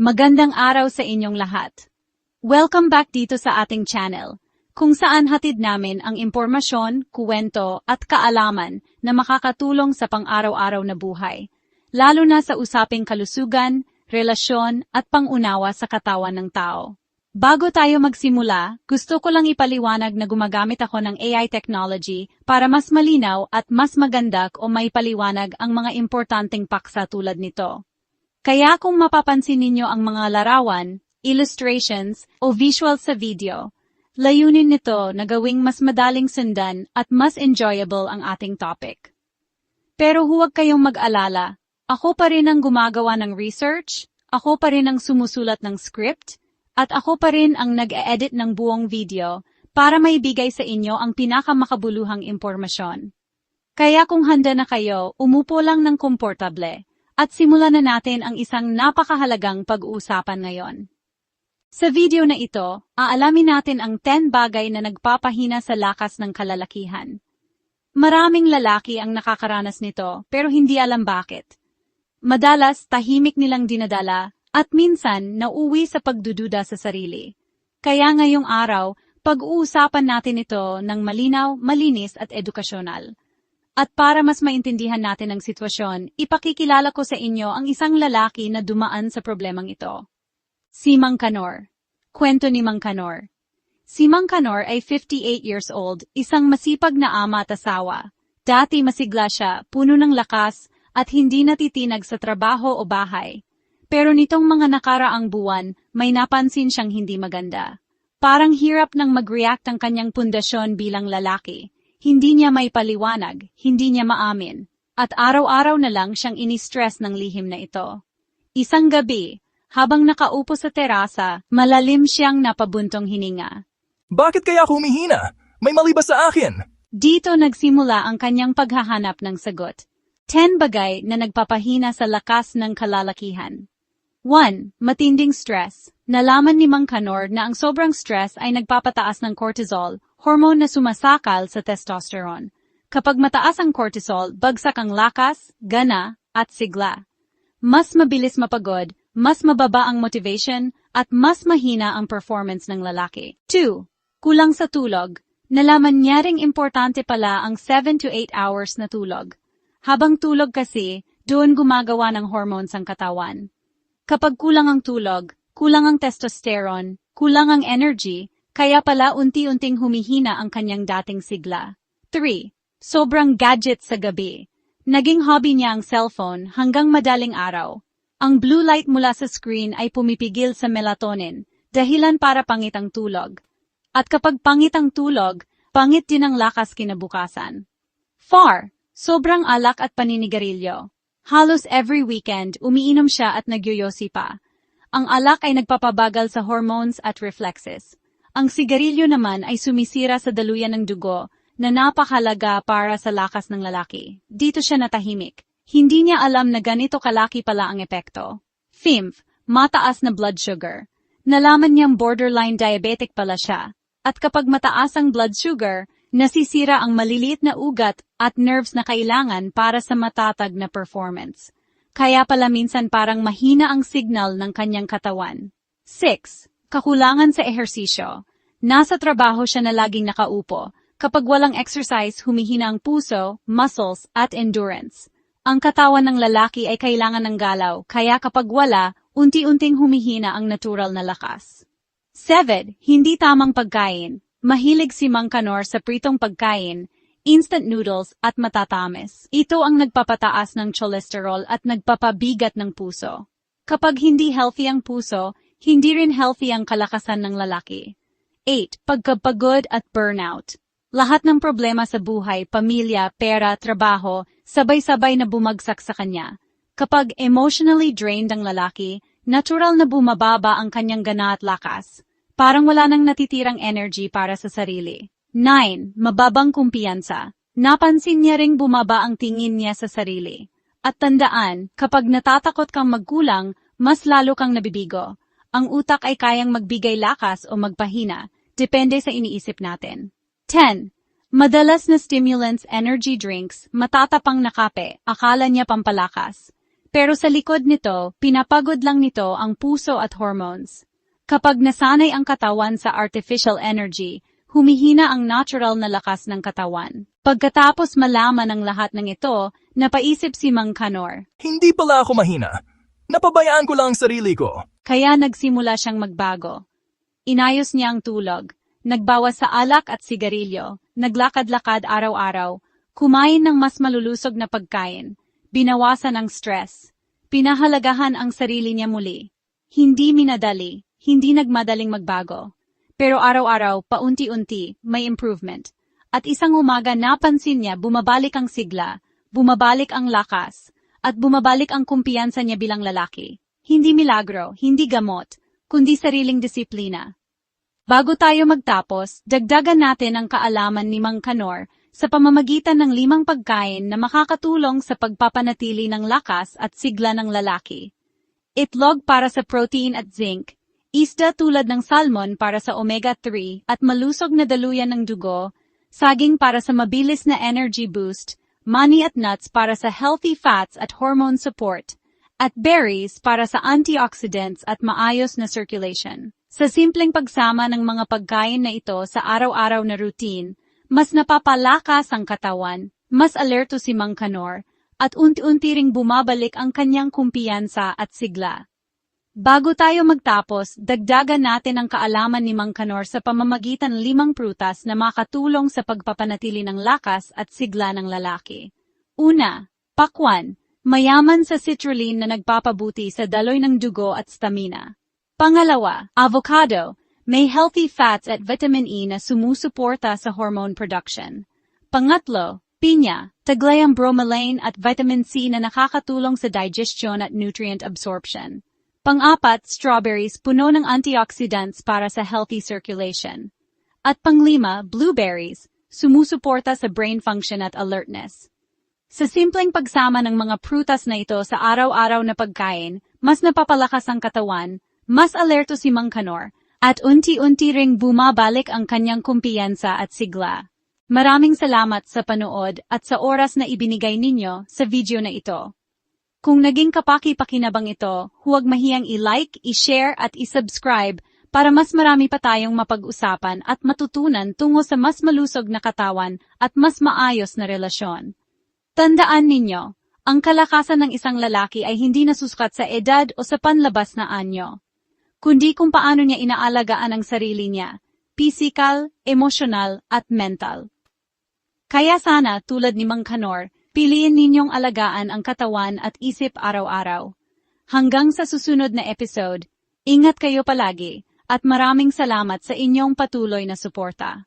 Magandang araw sa inyong lahat. Welcome back dito sa ating channel, kung saan hatid namin ang impormasyon, kuwento at kaalaman na makakatulong sa pang-araw-araw na buhay, lalo na sa usaping kalusugan, relasyon at pangunawa sa katawan ng tao. Bago tayo magsimula, gusto ko lang ipaliwanag na gumagamit ako ng AI technology para mas malinaw at mas maganda o may paliwanag ang mga importanteng paksa tulad nito. Kaya kung mapapansin ninyo ang mga larawan, illustrations, o visual sa video, layunin nito na gawing mas madaling sundan at mas enjoyable ang ating topic. Pero huwag kayong mag-alala, ako pa rin ang gumagawa ng research, ako pa rin ang sumusulat ng script, at ako pa rin ang nag-e-edit ng buong video para maibigay sa inyo ang pinakamakabuluhang impormasyon. Kaya kung handa na kayo, umupo lang ng komportable at simulan na natin ang isang napakahalagang pag-uusapan ngayon. Sa video na ito, aalamin natin ang 10 bagay na nagpapahina sa lakas ng kalalakihan. Maraming lalaki ang nakakaranas nito pero hindi alam bakit. Madalas tahimik nilang dinadala at minsan nauwi sa pagdududa sa sarili. Kaya ngayong araw, pag-uusapan natin ito ng malinaw, malinis at edukasyonal. At para mas maintindihan natin ang sitwasyon, ipakikilala ko sa inyo ang isang lalaki na dumaan sa problemang ito. Si Mang Kanor. Kwento ni Mang Kanor. Si Mang Kanor ay 58 years old, isang masipag na ama at asawa. Dati masigla siya, puno ng lakas, at hindi natitinag sa trabaho o bahay. Pero nitong mga nakaraang buwan, may napansin siyang hindi maganda. Parang hirap nang mag-react ang kanyang pundasyon bilang lalaki. Hindi niya may paliwanag, hindi niya maamin, at araw-araw na lang siyang ini-stress ng lihim na ito. Isang gabi, habang nakaupo sa terasa, malalim siyang napabuntong hininga. Bakit kaya humihina? May mali ba sa akin? Dito nagsimula ang kanyang paghahanap ng sagot. Ten bagay na nagpapahina sa lakas ng kalalakihan. 1. Matinding stress. Nalaman ni Mang Kanor na ang sobrang stress ay nagpapataas ng cortisol, hormone na sumasakal sa testosterone. Kapag mataas ang cortisol, bagsak ang lakas, gana, at sigla. Mas mabilis mapagod, mas mababa ang motivation, at mas mahina ang performance ng lalaki. 2. Kulang sa tulog. Nalaman niya ring importante pala ang 7 to 8 hours na tulog. Habang tulog kasi, doon gumagawa ng hormones ang katawan. Kapag kulang ang tulog, kulang ang testosterone, kulang ang energy, kaya pala unti-unting humihina ang kanyang dating sigla. 3. Sobrang gadget sa gabi. Naging hobby niya ang cellphone hanggang madaling araw. Ang blue light mula sa screen ay pumipigil sa melatonin, dahilan para pangit ang tulog. At kapag pangit ang tulog, pangit din ang lakas kinabukasan. 4. Sobrang alak at paninigarilyo. Halos every weekend, umiinom siya at nagyoyosi pa. Ang alak ay nagpapabagal sa hormones at reflexes. Ang sigarilyo naman ay sumisira sa daluyan ng dugo na napakalaga para sa lakas ng lalaki. Dito siya natahimik. Hindi niya alam na ganito kalaki pala ang epekto. 5. Mataas na blood sugar. Nalaman niyang borderline diabetic pala siya. At kapag mataas ang blood sugar, nasisira ang maliliit na ugat at nerves na kailangan para sa matatag na performance. Kaya pala minsan parang mahina ang signal ng kanyang katawan. 6. Kakulangan sa ehersisyo. Nasa trabaho siya na laging nakaupo. Kapag walang exercise, humihina ang puso, muscles, at endurance. Ang katawan ng lalaki ay kailangan ng galaw, kaya kapag wala, unti-unting humihina ang natural na lakas. 7. Hindi tamang pagkain. Mahilig si Mang Kanor sa pritong pagkain, instant noodles at matatamis. Ito ang nagpapataas ng cholesterol at nagpapabigat ng puso. Kapag hindi healthy ang puso, hindi rin healthy ang kalakasan ng lalaki. 8. Pagkapagod at burnout. Lahat ng problema sa buhay, pamilya, pera, trabaho, sabay-sabay na bumagsak sa kanya. Kapag emotionally drained ang lalaki, natural na bumababa ang kanyang gana at lakas. Parang wala nang natitirang energy para sa sarili. 9. Mababang kumpiyansa. Napansin niya ring bumaba ang tingin niya sa sarili. At tandaan, kapag natatakot kang magkulang, mas lalo kang nabibigo. Ang utak ay kayang magbigay lakas o magpahina, depende sa iniisip natin. 10. Madalas na stimulants energy drinks, matatapang na kape, akala niya pampalakas. Pero sa likod nito, pinapagod lang nito ang puso at hormones. Kapag nasanay ang katawan sa artificial energy, humihina ang natural na lakas ng katawan. Pagkatapos malaman ang lahat ng ito, napaisip si Mang Kanor. Hindi pala ako mahina. Napabayaan ko lang ang sarili ko. Kaya nagsimula siyang magbago. Inayos niya ang tulog, nagbawas sa alak at sigarilyo, naglakad-lakad araw-araw, kumain ng mas malulusog na pagkain, binawasan ang stress, pinahalagahan ang sarili niya muli. Hindi minadali, hindi nagmadaling magbago. Pero araw-araw, paunti-unti, may improvement. At isang umaga napansin niya bumabalik ang sigla, bumabalik ang lakas, at bumabalik ang kumpiyansa niya bilang lalaki. Hindi milagro, hindi gamot, kundi sariling disiplina. Bago tayo magtapos, dagdagan natin ang kaalaman ni Mang Kanor sa pamamagitan ng limang pagkain na makakatulong sa pagpapanatili ng lakas at sigla ng lalaki. Itlog para sa protein at zinc, isda tulad ng salmon para sa omega-3 at malusog na daluyan ng dugo, saging para sa mabilis na energy boost, mani at nuts para sa healthy fats at hormone support, at berries para sa antioxidants at maayos na circulation. Sa simpleng pagsama ng mga pagkain na ito sa araw-araw na routine, mas napapalakas ang katawan, mas alerto si Mang Kanor, at unti-unti ring bumabalik ang kanyang kumpiyansa at sigla. Bago tayo magtapos, dagdagan natin ang kaalaman ni Mang Kanor sa pamamagitan ng limang prutas na makatulong sa pagpapanatili ng lakas at sigla ng lalaki. Una, pakwan, mayaman sa citrulline na nagpapabuti sa daloy ng dugo at stamina. Pangalawa, avocado, may healthy fats at vitamin E na sumusuporta sa hormone production. Pangatlo, pinya, taglay ang bromelain at vitamin C na nakakatulong sa digestion at nutrient absorption. Pang-apat, strawberries puno ng antioxidants para sa healthy circulation. At panglima, blueberries, sumusuporta sa brain function at alertness. Sa simpleng pagsama ng mga prutas na ito sa araw-araw na pagkain, mas napapalakas ang katawan, mas alerto si Mang Kanor, at unti-unti ring bumabalik ang kanyang kumpiyansa at sigla. Maraming salamat sa panood at sa oras na ibinigay ninyo sa video na ito. Kung naging kapaki-pakinabang ito, huwag mahiyang i-like, i-share at i-subscribe para mas marami pa tayong mapag-usapan at matutunan tungo sa mas malusog na katawan at mas maayos na relasyon. Tandaan ninyo, ang kalakasan ng isang lalaki ay hindi nasusukat sa edad o sa panlabas na anyo, kundi kung paano niya inaalagaan ang sarili niya, physical, emotional, at mental. Kaya sana, tulad ni Mang Kanor, piliin ninyong alagaan ang katawan at isip araw-araw. Hanggang sa susunod na episode, ingat kayo palagi at maraming salamat sa inyong patuloy na suporta.